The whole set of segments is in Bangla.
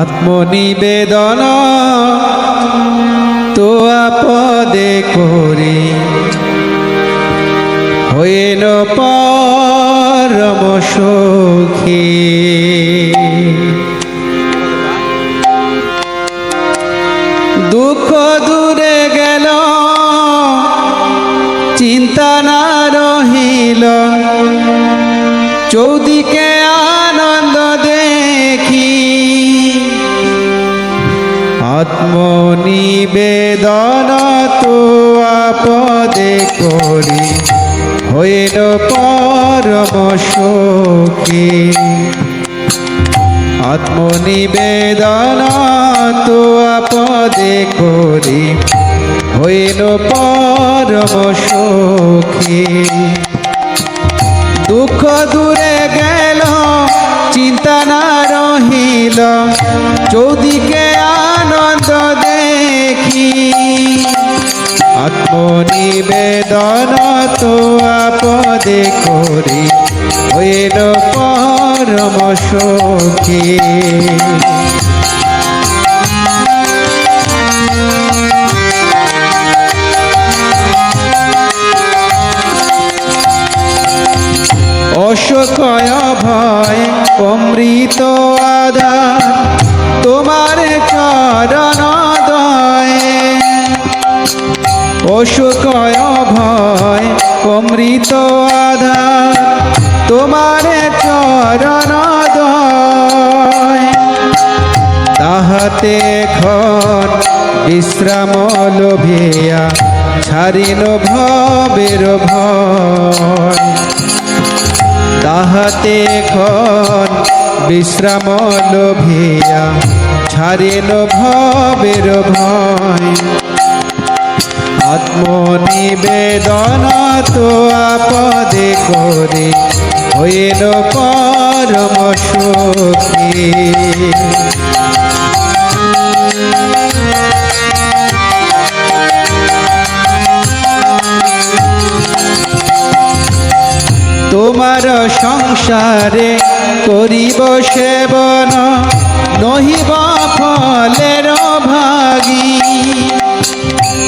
আত্মনিবেদন তো আপদে করি। হইল পরম সখী দুঃখ দূরে গেল চিন্তা না রহিল। চৌদিকে আত্মনিবেদন তো আপদে করি। হইল পরম সখী। আত্মনিবেদন তো আপদে করি। হইল পরম সখী। দুঃখ দূরে গেল, চিন্তা না রহিল। চৌদিকে আত্মনিবেদন তো আপদে করি। হইল পরম সখী। অশোকয় ভয় অমৃত আদা তোমার চরণ অশোকয় ভয় অমৃত আধার তোমার চরণ তাহাতে খন বিশ্রাম লোভিয়া, ছাড়িল ভবের ভয়। তাহাতে খন বিশ্রাম লোভিয়া, ছাড়িল ভবের ভয়। আত্মনিবেদন তো আপদে করে হইল পরম সুখী। তোমার সংসারে করিব সেবন নহিব ফলের ভাগী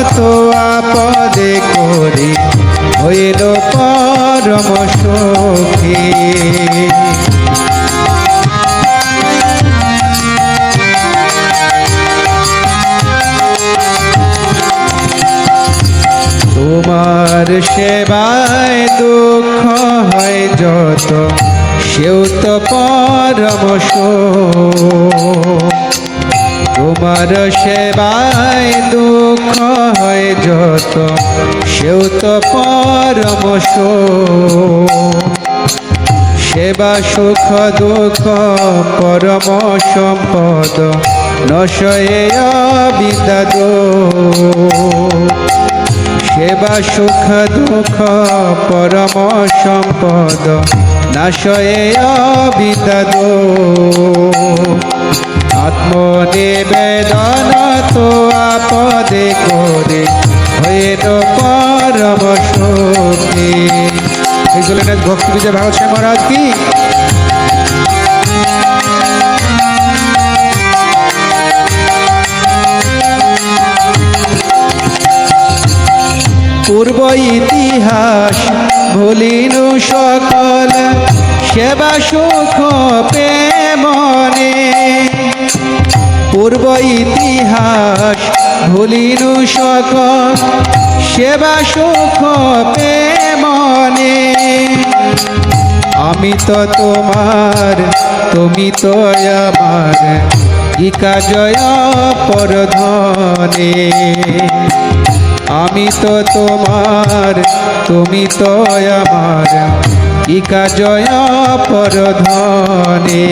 আত্মনিবেদন তো আপদে করি, হইল পরম সখী তোমার সেবায় দুঃখ হয় যত, সেও তো পরম সুখ। তোমার সেবায় দুঃখ হয় যত, সেও তো পরম। সেবা সুখ, দুঃখ, পরম সম্পদ, নশয়ে সেবা সুখ, দুঃখ, পরম সম্পদ, নাশয়ে বিদাদ আত্মনিবেদন তো আপদে করে হইল পরম সুখী এই জন্য ভক্তি বিজয় স্বামী মহারাজ কি? পূর্ব ইতিহাস ভুলিনু সকল, সেবা সুখ প্রেমনে পূর্ব ইতিহাস, ভুলিনু সকল সেবা সুখ প্রেমনে আমি তো তোমার, তুমি তো আমার, ইকা জয় আমি তো তোমার, তুমি তো আমার, ইকা জয় পরধনে।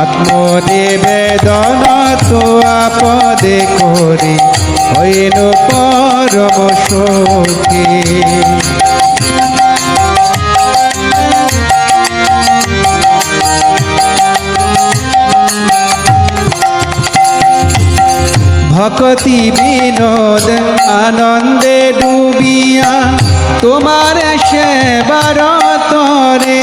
আত্মনিবেদন তো আপদে করে হইল পরম সুখী। ভকতি বিনোদ আনন্দে ডুবিয়া তোমার সেবার তরে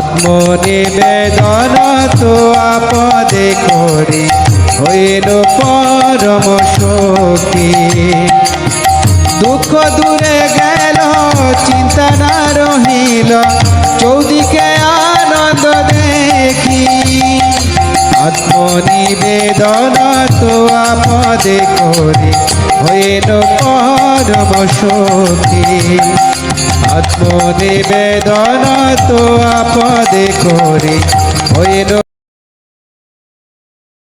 আত্মনিবেদন তো আপদে করে, হইল পরম সখী। দুঃখ দূরে গেল, চিন্তা না রহিল, চৌদিকে আনন্দ দেখি। আত্মনিবেদন তো আপদে করে হইল পরম সখী আত্মনিবেদন তো আপদে করে। হইল